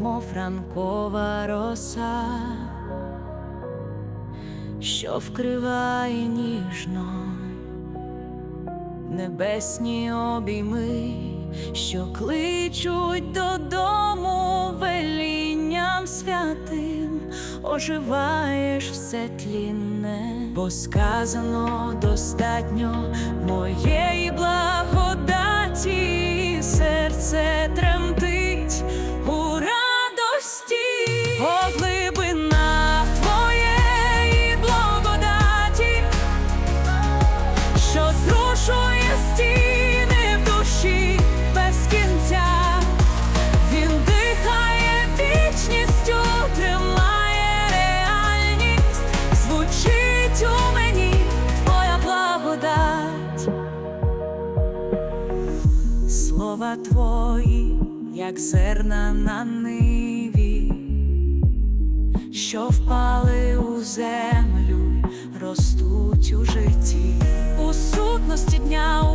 мов ранкова роса, що вкриває ніжно небесні обійми, що кличуть додому велінням святим, оживаєш все тлінне, бо сказано достатньо моєї благодаті, серце тремтить Твої, як зерна на ниві, що впали у землю, ростуть у житті. У сутності дня,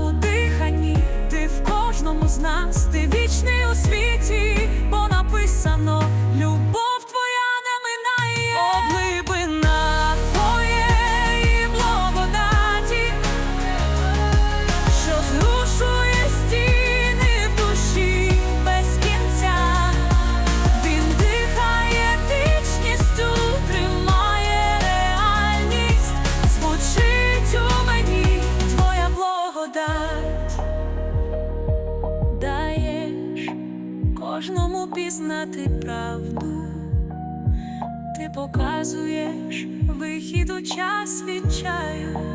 пізнати правду, ти показуєш вихід у час відчаю, він